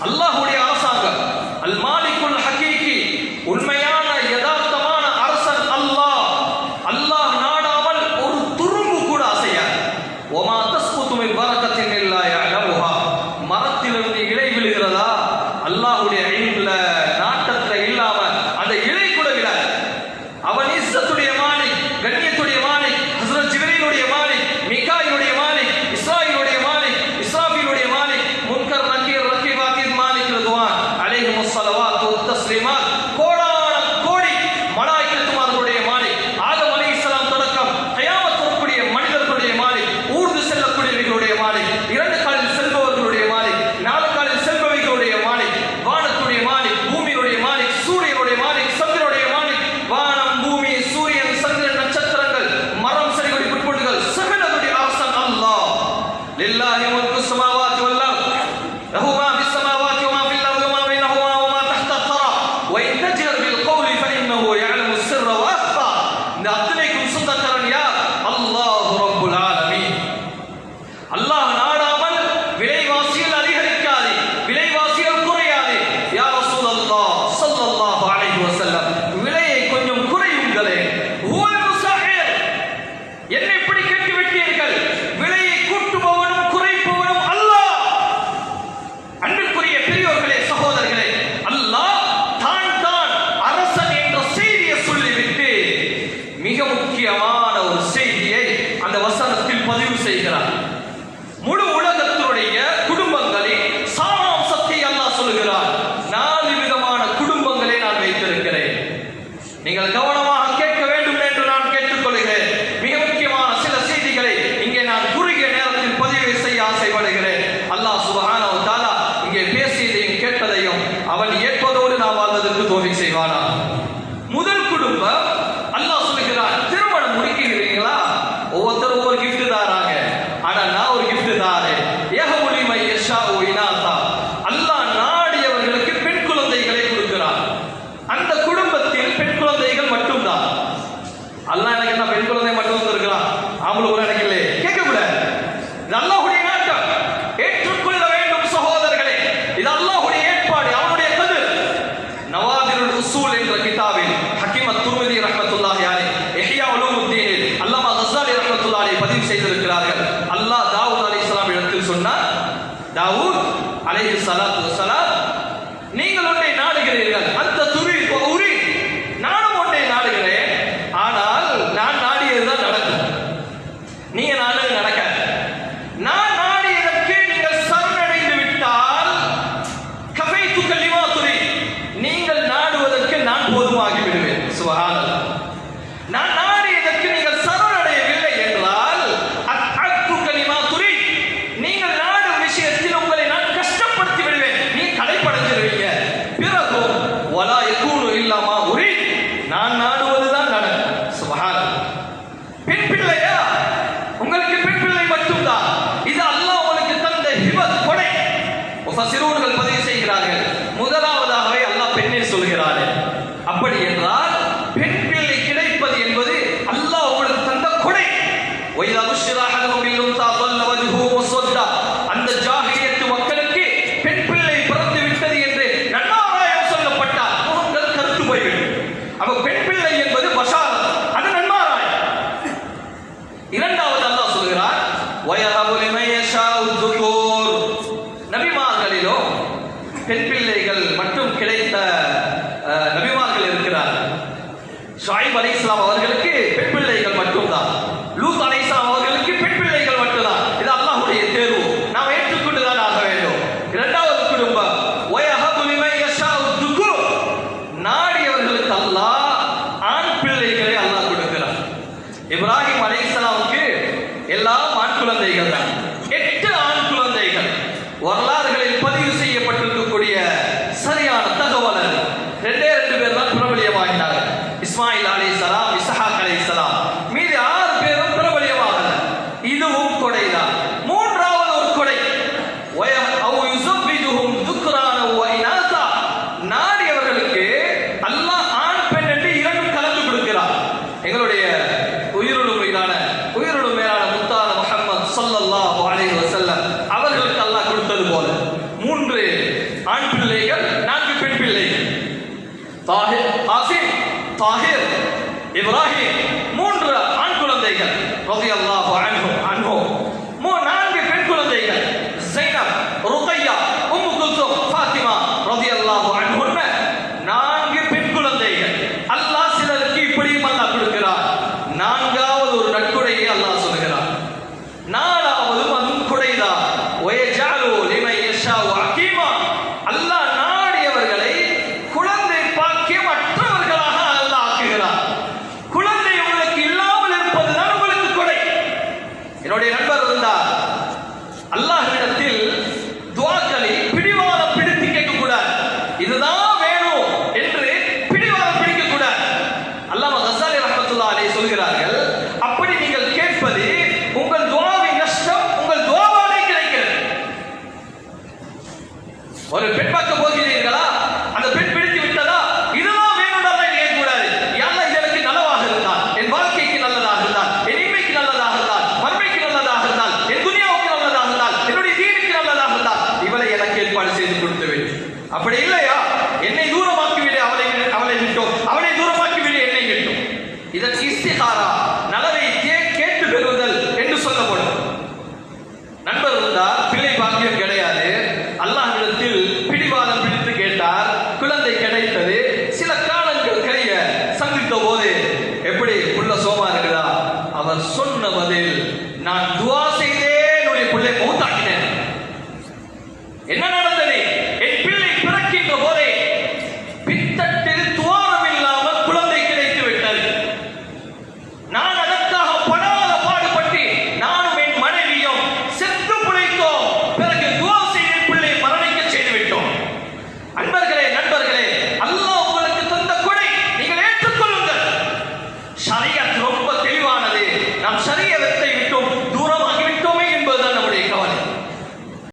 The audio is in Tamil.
Allahu Akbar. da அவன் ஏற்பதோடு நாம் வாழ்ந்ததற்கு தோகை செய்வானா? alayhi salatu wassalam ஒரு பெண் பிள்ளை என்பது பஷாரத் அது நன்மாராய். இரண்டாவது அல்லாஹ் சொல்கிறார் நபிமார்களிலோ பெண் பிள்ளைகள் மட்டும் கிடைத்த நபிமார்கள் இருக்கிறார் ஷாயிப் அலி இஸ்லாம் அவர்களுக்கு தாஹிர் இப்ராஹிம் மூன்று ஆண் குழந்தைகள் ரலியல்லாஹு அன்ஹு.